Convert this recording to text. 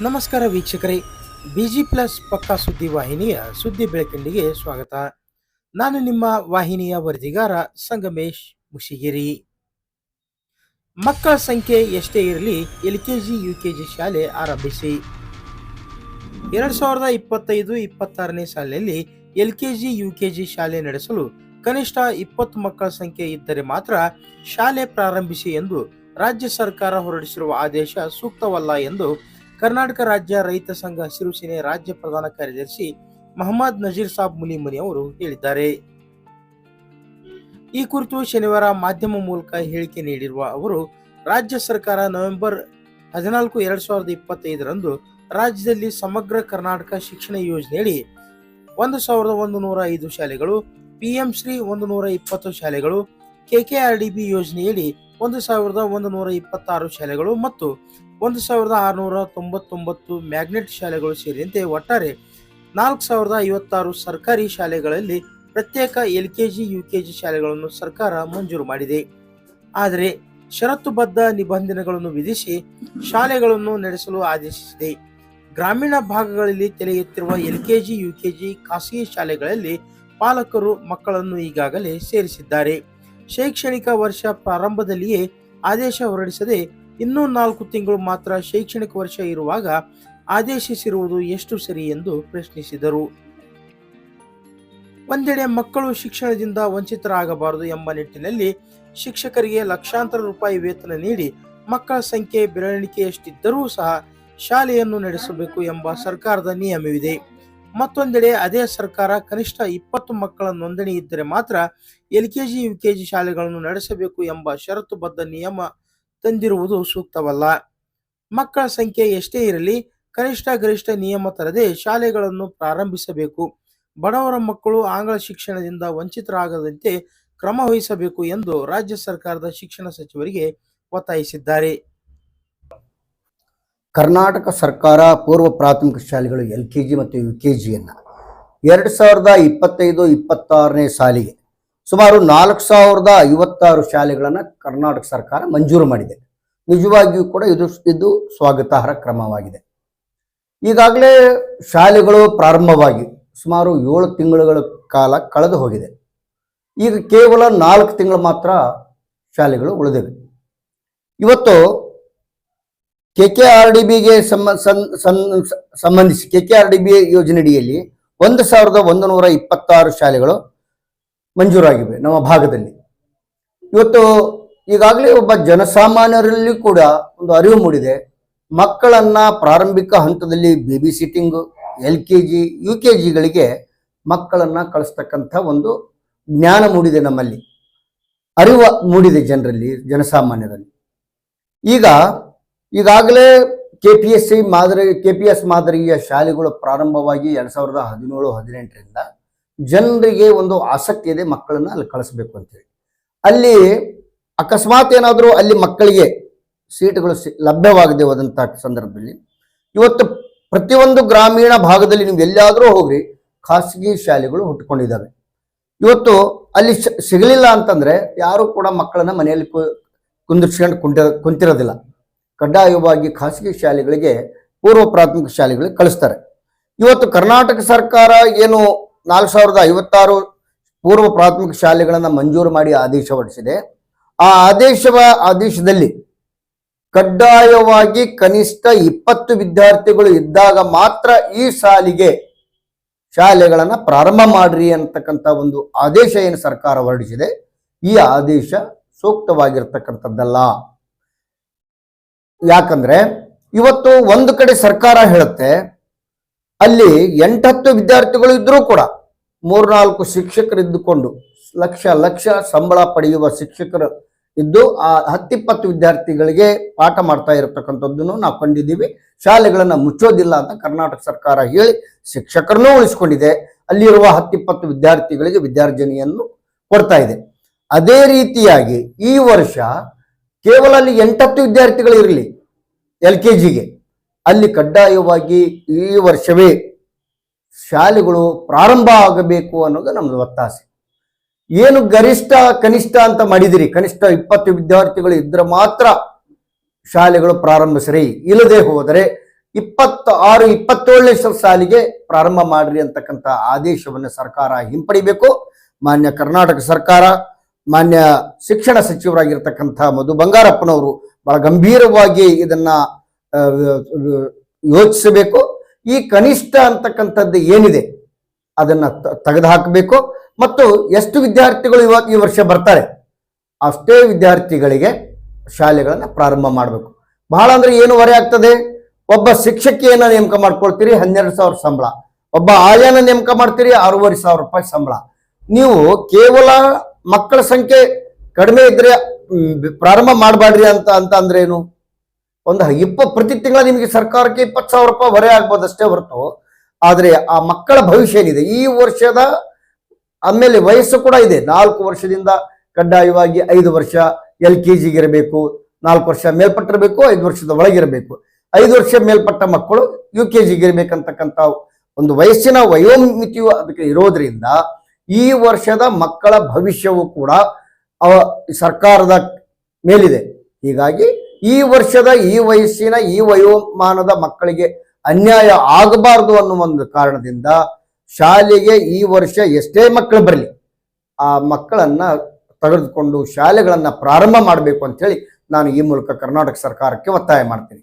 ನಮಸ್ಕಾರ ವೀಕ್ಷಕರೇ. Busy plus ಪಕ್ಕಾ ಸುದ್ದಿ ವಾಹಿನಿಯ ಸುದ್ದಿ ಬೆಳಕಿಂಡಿಗೆ ಸ್ವಾಗತ. ನಾನು ನಿಮ್ಮ ವಾಹಿನಿಯ ವರದಿಗಾರ ಸಂಗಮೇಶ್ ಮುಷಿಗಿರಿ. ಮಕ್ಕಳ ಸಂಖ್ಯೆ ಎಷ್ಟೇ ಇರಲಿ, L K G, U K G ಶಾಲೆ ಆರಂಭಿಸಿ. ಎರಡ್ ಸಾವಿರದ ಇಪ್ಪತ್ತೈದು ಇಪ್ಪತ್ತಾರನೇ ಸಾಲಿನಲ್ಲಿ L K G, U K G ಶಾಲೆ ನಡೆಸಲು ಕನಿಷ್ಠ ಇಪ್ಪತ್ತು ಮಕ್ಕಳ ಸಂಖ್ಯೆ ಇದ್ದರೆ ಮಾತ್ರ ಶಾಲೆ ಪ್ರಾರಂಭಿಸಿ ಎಂದು ರಾಜ್ಯ ಸರ್ಕಾರ ಹೊರಡಿಸಿರುವ ಆದೇಶ ಸೂಕ್ತವಲ್ಲ ಎಂದು ಕರ್ನಾಟಕ ರಾಜ್ಯ ರೈತ ಸಂಘ ಹಸಿರು ಸೇನೆ ರಾಜ್ಯ ಪ್ರಧಾನ ಕಾರ್ಯದರ್ಶಿ ಮಹಮ್ಮದ್ ನಜೀರ್ ಸಾಬ್ ಮುಲಿಮನಿ ಅವರು ಹೇಳಿದ್ದಾರೆ. ಈ ಕುರಿತು ಶನಿವಾರ ಮಾಧ್ಯಮ ಮೂಲಕ ಹೇಳಿಕೆ ನೀಡಿರುವ ಅವರು, ರಾಜ್ಯ ಸರ್ಕಾರ ನವೆಂಬರ್ ಹದಿನಾಲ್ಕು ಎರಡ್ ಸಾವಿರದ ಇಪ್ಪತ್ತೈದರಂದು ರಾಜ್ಯದಲ್ಲಿ ಸಮಗ್ರ ಕರ್ನಾಟಕ ಶಿಕ್ಷಣ ಯೋಜನೆಯಡಿ ಒಂದು ಸಾವಿರದ ಒಂದು ನೂರ ಐದು ಶಾಲೆಗಳು, ಪಿಎಂ ಶ್ರೀ ಒಂದು ನೂರ ಇಪ್ಪತ್ತು ಶಾಲೆಗಳು ಕೆಕೆಆರ್ಡಿಬಿ ಯೋಜನೆಯಡಿ ಒಂದು ಸಾವಿರದ ಒಂದು ನೂರ ಇಪ್ಪತ್ತಾರು ಶಾಲೆಗಳು ಮತ್ತು ಒಂದು ಸಾವಿರದ ಆರುನೂರ ತೊಂಬತ್ತೊಂಬತ್ತು ಮ್ಯಾಗ್ನೆಟ್ ಶಾಲೆಗಳು ಸೇರಿದಂತೆ ಒಟ್ಟಾರೆ ನಾಲ್ಕು ಸಾವಿರದ ಐವತ್ತಾರು ಸರ್ಕಾರಿ ಶಾಲೆಗಳಲ್ಲಿ ಪ್ರತ್ಯೇಕ L K G U K G ಶಾಲೆಗಳನ್ನು ಸರ್ಕಾರ ಮಂಜೂರು ಮಾಡಿದೆ. ಆದರೆ ಷರತ್ತುಬದ್ಧ ನಿಬಂಧನೆಗಳನ್ನು ವಿಧಿಸಿ ಶಾಲೆಗಳನ್ನು ನಡೆಸಲು ಆದೇಶಿಸಿದೆ. ಗ್ರಾಮೀಣ ಭಾಗಗಳಲ್ಲಿ ತಲೆ ಎತ್ತಿರುವ L K G U K G ಖಾಸಗಿ ಶಾಲೆಗಳಲ್ಲಿ ಪಾಲಕರು ಮಕ್ಕಳನ್ನು ಈಗಾಗಲೇ ಸೇರಿಸಿದ್ದಾರೆ. ಶೈಕ್ಷಣಿಕ ವರ್ಷ ಪ್ರಾರಂಭದಲ್ಲಿಯೇ ಆದೇಶ ಹೊರಡಿಸದೆ ಇನ್ನೂ ನಾಲ್ಕು ತಿಂಗಳು ಮಾತ್ರ ಶೈಕ್ಷಣಿಕ ವರ್ಷ ಇರುವಾಗ ಆದೇಶಿಸಿರುವುದು ಎಷ್ಟು ಸರಿ ಎಂದು ಪ್ರಶ್ನಿಸಿದರು. ಒಂದೆಡೆ ಮಕ್ಕಳು ಶಿಕ್ಷಣದಿಂದ ವಂಚಿತರಾಗಬಾರದು ಎಂಬ ನಿಟ್ಟಿನಲ್ಲಿ ಶಿಕ್ಷಕರಿಗೆ ಲಕ್ಷಾಂತರ ರೂಪಾಯಿ ವೇತನ ನೀಡಿ ಮಕ್ಕಳ ಸಂಖ್ಯೆ ಬೆರಳಿಕೆಯಷ್ಟಿದ್ದರೂ ಸಹ ಶಾಲೆಯನ್ನು ನಡೆಸಬೇಕು ಎಂಬ ಸರ್ಕಾರದ ನಿಯಮವಿದೆ. ಮತ್ತೊಂದೆಡೆ ಅದೇ ಸರ್ಕಾರ ಕನಿಷ್ಠ ಇಪ್ಪತ್ತು ಮಕ್ಕಳ ನೋಂದಣಿ ಇದ್ದರೆ ಮಾತ್ರ ಎಲ್ಕೆಜಿ, ಯುಕೆಜಿ ಶಾಲೆಗಳನ್ನು ನಡೆಸಬೇಕು ಎಂಬ ಷರತ್ತುಬದ್ಧ ನಿಯಮ ತಂದಿರುವುದು ಸೂಕ್ತವಲ್ಲ. ಮಕ್ಕಳ ಸಂಖ್ಯೆ ಎಷ್ಟೇ ಇರಲಿ, ಕನಿಷ್ಠ ಗರಿಷ್ಠ ನಿಯಮ ತರದೆ ಶಾಲೆಗಳನ್ನು ಪ್ರಾರಂಭಿಸಬೇಕು. ಬಡವರ ಮಕ್ಕಳು ಆಂಗ್ಲ ಶಿಕ್ಷಣದಿಂದ ವಂಚಿತರಾಗದಂತೆ ಕ್ರಮ ವಹಿಸಬೇಕು ಎಂದು ರಾಜ್ಯ ಸರ್ಕಾರದ ಶಿಕ್ಷಣ ಸಚಿವರಿಗೆ ಒತ್ತಾಯಿಸಿದ್ದಾರೆ. ಕರ್ನಾಟಕ ಸರ್ಕಾರ ಪೂರ್ವ ಪ್ರಾಥಮಿಕ ಶಾಲೆಗಳು ಎಲ್ ಕೆ ಜಿ ಮತ್ತು ಯು ಕೆ ಜಿಯನ್ನು ಎರಡು ಸಾವಿರದ ಇಪ್ಪತ್ತೈದು, ಇಪ್ಪತ್ತಾರನೇ ಸಾಲಿಗೆ ಸುಮಾರು ನಾಲ್ಕು ಸಾವಿರದ ಐವತ್ತಾರು ಶಾಲೆಗಳನ್ನು ಕರ್ನಾಟಕ ಸರ್ಕಾರ ಮಂಜೂರು ಮಾಡಿದೆ. ನಿಜವಾಗಿಯೂ ಕೂಡ ಇದು ಇದು ಸ್ವಾಗತಾರ್ಹ ಕ್ರಮವಾಗಿದೆ. ಈಗಾಗಲೇ ಶಾಲೆಗಳು ಪ್ರಾರಂಭವಾಗಿ ಸುಮಾರು ಏಳು ತಿಂಗಳುಗಳ ಕಾಲ ಕಳೆದು ಹೋಗಿದೆ. ಈಗ ಕೇವಲ ನಾಲ್ಕು ತಿಂಗಳು ಮಾತ್ರ ಶಾಲೆಗಳು ಉಳಿದಿವೆ. ಇವತ್ತು ಕೆ ಕೆ ಆರ್ ಡಿ ಬಿಗೆ ಸಂಬಂಧಿಸಿ K K R D B ಯೋಜನೆಯಡಿಯಲ್ಲಿ ಒಂದು ಸಾವಿರದ ಒಂದು ನೂರ ಇಪ್ಪತ್ತಾರು ಶಾಲೆಗಳು ಮಂಜೂರಾಗಿವೆ ನಮ್ಮ ಭಾಗದಲ್ಲಿ. ಇವತ್ತು ಈಗಾಗಲೇ ಒಬ್ಬ ಜನಸಾಮಾನ್ಯರಲ್ಲಿ ಕೂಡ ಒಂದು ಅರಿವು ಮೂಡಿದೆ. ಮಕ್ಕಳನ್ನ ಪ್ರಾರಂಭಿಕ ಹಂತದಲ್ಲಿ baby sitting, L K G, U K ಜಿಗಳಿಗೆ ಮಕ್ಕಳನ್ನ ಕಳಿಸ್ತಕ್ಕಂಥ ಒಂದು ಜ್ಞಾನ ಮೂಡಿದೆ ನಮ್ಮಲ್ಲಿ. ಅರಿವು ಮೂಡಿದೆ ಜನರಲ್ಲಿ, ಜನಸಾಮಾನ್ಯರಲ್ಲಿ. ಈಗ, ಈಗಾಗಲೇ ಕೆ ಪಿ ಎಸ್ ಸಿ ಮಾದರಿ, ಕೆ ಪಿ ಎಸ್ ಮಾದರಿಯ ಶಾಲೆಗಳು ಪ್ರಾರಂಭವಾಗಿ ಎರಡು ಸಾವಿರದ ಹದಿನೇಳು, ಹದಿನೆಂಟರಿಂದ ಜನರಿಗೆ ಒಂದು ಆಸಕ್ತಿ ಇದೆ ಮಕ್ಕಳನ್ನ ಅಲ್ಲಿ ಕಳಿಸ್ಬೇಕು ಅಂತೇಳಿ. ಅಲ್ಲಿ ಅಕಸ್ಮಾತ್ ಏನಾದರೂ ಅಲ್ಲಿ ಮಕ್ಕಳಿಗೆ ಸೀಟುಗಳು ಲಭ್ಯವಾಗದೆ ಹೋದಂಥ ಸಂದರ್ಭದಲ್ಲಿ ಇವತ್ತು ಪ್ರತಿಯೊಂದು ಗ್ರಾಮೀಣ ಭಾಗದಲ್ಲಿ ನೀವು ಎಲ್ಲಾದರೂ ಹೋಗ್ರಿ ಖಾಸಗಿ ಶಾಲೆಗಳು ಹುಟ್ಟುಕೊಂಡಿದ್ದಾವೆ. ಇವತ್ತು ಅಲ್ಲಿ ಸಿಗಲಿಲ್ಲ ಅಂತಂದ್ರೆ ಯಾರು ಕೂಡ ಮಕ್ಕಳನ್ನ ಮನೆಯಲ್ಲಿ ಕುಂದಿರ್ಸ್ಕೊಂಡು ಕುಂತಿರೋದಿಲ್ಲ. ಕಡ್ಡಾಯವಾಗಿ ಖಾಸಗಿ ಶಾಲೆಗಳಿಗೆ ಪೂರ್ವ ಪ್ರಾಥಮಿಕ ಶಾಲೆಗಳಿಗೆ ಕಳಿಸ್ತಾರೆ. ಇವತ್ತು ಕರ್ನಾಟಕ ಸರ್ಕಾರ ಏನು ನಾಲ್ಕು ಸಾವಿರದ ಐವತ್ತಾರು ಪೂರ್ವ ಪ್ರಾಥಮಿಕ ಶಾಲೆಗಳನ್ನು ಮಂಜೂರು ಮಾಡಿ ಆದೇಶ ಹೊರಡಿಸಿದೆ. ಆ ಆದೇಶವ, ಆದೇಶದಲ್ಲಿ ಕಡ್ಡಾಯವಾಗಿ ಕನಿಷ್ಠ ಇಪ್ಪತ್ತು ವಿದ್ಯಾರ್ಥಿಗಳು ಇದ್ದಾಗ ಮಾತ್ರ ಈ ಸಾಲಿಗೆ ಶಾಲೆಗಳನ್ನು ಪ್ರಾರಂಭ ಮಾಡ್ರಿ ಅಂತಕ್ಕಂಥ ಒಂದು ಆದೇಶ ಏನು ಸರ್ಕಾರ ಹೊರಡಿಸಿದೆ. ಈ ಆದೇಶ ಸೂಕ್ತವಾಗಿರ್ತಕ್ಕಂಥದ್ದಲ್ಲ. ಯಾಕಂದ್ರೆ ಇವತ್ತು ಒಂದು ಕಡೆ ಸರ್ಕಾರ ಹೇಳುತ್ತೆ ಅಲ್ಲಿ ಎಂಟತ್ತು ವಿದ್ಯಾರ್ಥಿಗಳು ಇದ್ರೂ ಕೂಡ ಮೂರ್ನಾಲ್ಕು ಶಿಕ್ಷಕರು ಇದ್ದುಕೊಂಡು ಲಕ್ಷ ಲಕ್ಷ ಸಂಬಳ ಪಡೆಯುವ ಶಿಕ್ಷಕರು ಇದ್ದು ಆ ಹತ್ತಿಪ್ಪತ್ತು ವಿದ್ಯಾರ್ಥಿಗಳಿಗೆ ಪಾಠ ಮಾಡ್ತಾ ಇರತಕ್ಕಂಥದ್ದನ್ನು ನಾವು ಕಂಡಿದ್ದೀವಿ. ಶಾಲೆಗಳನ್ನು ಮುಚ್ಚೋದಿಲ್ಲ ಅಂತ ಕರ್ನಾಟಕ ಸರ್ಕಾರ ಹೇಳಿ ಶಿಕ್ಷಕರನ್ನೂ ಉಳಿಸ್ಕೊಂಡಿದೆ. ಅಲ್ಲಿರುವ ಹತ್ತಿಪ್ಪತ್ತು ವಿದ್ಯಾರ್ಥಿಗಳಿಗೆ ವಿದ್ಯಾರ್ಜನೆಯನ್ನು ಕೊಡ್ತಾ ಇದೆ. ಅದೇ ರೀತಿಯಾಗಿ ಈ ವರ್ಷ ಕೇವಲ ಅಲ್ಲಿ ಎಂಟತ್ತು ವಿದ್ಯಾರ್ಥಿಗಳು ಇರಲಿ ಎಲ್ ಕೆ ಜಿಗೆ ಅಲ್ಲಿ ಕಡ್ಡಾಯವಾಗಿ ಈ ವರ್ಷವೇ ಶಾಲೆಗಳು ಪ್ರಾರಂಭ ಆಗಬೇಕು ಅನ್ನೋದು ನಮ್ಮದು ಒತ್ತಾಸೆ. ಏನು ಗರಿಷ್ಠ, ಕನಿಷ್ಠ ಅಂತ ಮಾಡಿದಿರಿ, ಕನಿಷ್ಠ ಇಪ್ಪತ್ತು ವಿದ್ಯಾರ್ಥಿಗಳು ಇದ್ರೆ ಮಾತ್ರ ಶಾಲೆಗಳು ಪ್ರಾರಂಭಿಸ್ರಿ. ಇಲ್ಲದೆ ಹೋದರೆ ಇಪ್ಪತ್ತ ಆರು ಇಪ್ಪತ್ತೇಳನೇ ಸಾಲಿಗೆ ಪ್ರಾರಂಭ ಮಾಡ್ರಿ ಅಂತಕ್ಕಂಥ ಆದೇಶವನ್ನು ಸರ್ಕಾರ ಹಿಂಪಡಿಬೇಕು. ಮಾನ್ಯ ಕರ್ನಾಟಕ ಸರ್ಕಾರ, ಮಾನ್ಯ ಶಿಕ್ಷಣ ಸಚಿವರಾಗಿರ್ತಕ್ಕಂಥ ಮಧು ಬಂಗಾರಪ್ಪನವರು ಬಹಳ ಗಂಭೀರವಾಗಿ ಇದನ್ನ ಯೋಚಿಸಬೇಕು. ಈ ಕನಿಷ್ಠ ಅಂತಕ್ಕಂಥದ್ದು ಏನಿದೆ, ಅದನ್ನ ತೆಗೆದು ಹಾಕಬೇಕು ಮತ್ತು ಎಷ್ಟು ವಿದ್ಯಾರ್ಥಿಗಳು ಇವಾಗ ಈ ವರ್ಷ ಬರ್ತಾರೆ, ಅಷ್ಟೇ ವಿದ್ಯಾರ್ಥಿಗಳಿಗೆ ಶಾಲೆಗಳನ್ನು ಪ್ರಾರಂಭ ಮಾಡಬೇಕು. ಬಹಳ ಅಂದ್ರೆ ಏನು ಹೊರೆ ಆಗ್ತದೆ? ಒಬ್ಬ ಶಿಕ್ಷಕಿಯನ್ನ ನೇಮಕ ಮಾಡ್ಕೊಳ್ತೀರಿ, ಹನ್ನೆರಡು ಸಾವಿರ ಸಂಬಳ. ಒಬ್ಬ ಆಯಾನ ನೇಮಕ ಮಾಡ್ತೀರಿ, ಆರೂವರೆ ಸಾವಿರ ರೂಪಾಯಿ ಸಂಬಳ. ನೀವು ಕೇವಲ ಮಕ್ಕಳ ಸಂಖ್ಯೆ ಕಡಿಮೆ ಇದ್ರೆ ಪ್ರಾರಂಭ ಮಾಡಬೇಡ್ರಿ ಅಂತ ಅಂತ ಅಂದ್ರೆ ಏನು? ಒಂದು ಇಪ್ಪ ಪ್ರತಿ ತಿಂಗಳ ನಿಮಗೆ ಸರ್ಕಾರಕ್ಕೆ ಇಪ್ಪತ್ತು ಸಾವಿರ ರೂಪಾಯಿ ಹೊರೆ ಆಗ್ಬೋದು ಅಷ್ಟೇ ಹೊರತು. ಆದರೆ ಆ ಮಕ್ಕಳ ಭವಿಷ್ಯ ಏನಿದೆ? ಈ ವರ್ಷದ ಆಮೇಲೆ ವಯಸ್ಸು ಕೂಡ ಇದೆ. ನಾಲ್ಕು ವರ್ಷದಿಂದ ಕಡ್ಡಾಯವಾಗಿ ಐದು ವರ್ಷ ಎಲ್ ಕೆ ಜಿಗೆ ಇರಬೇಕು ನಾಲ್ಕು ವರ್ಷ ಮೇಲ್ಪಟ್ಟಿರಬೇಕು, ಐದು ವರ್ಷದ ಒಳಗಿರಬೇಕು. ಐದು ವರ್ಷ ಮೇಲ್ಪಟ್ಟ ಮಕ್ಕಳು ಯು ಕೆ ಜಿಗೆ ಒಂದು ವಯಸ್ಸಿನ ವಯೋಮಿತಿಯು ಅದಕ್ಕೆ ಇರೋದ್ರಿಂದ ಈ ವರ್ಷದ ಮಕ್ಕಳ ಭವಿಷ್ಯವು ಕೂಡ ಸರ್ಕಾರದ ಮೇಲಿದೆ. ಹೀಗಾಗಿ ಈ ವರ್ಷದ ಈ ವಯಸ್ಸಿನ ಈ ವಯೋಮಾನದ ಮಕ್ಕಳಿಗೆ ಅನ್ಯಾಯ ಆಗಬಾರದು ಅನ್ನುವ ಒಂದು ಕಾರಣದಿಂದ ಶಾಲೆಗೆ ಈ ವರ್ಷ ಎಷ್ಟೇ ಮಕ್ಕಳು ಬರಲಿ, ಆ ಮಕ್ಕಳನ್ನ ತೆಗೆದುಕೊಂಡು ಶಾಲೆಗಳನ್ನ ಪ್ರಾರಂಭ ಮಾಡಬೇಕು ಅಂತ ಹೇಳಿ ನಾನು ಈ ಮೂಲಕ ಕರ್ನಾಟಕ ಸರ್ಕಾರಕ್ಕೆ ಒತ್ತಾಯ ಮಾಡ್ತೀನಿ.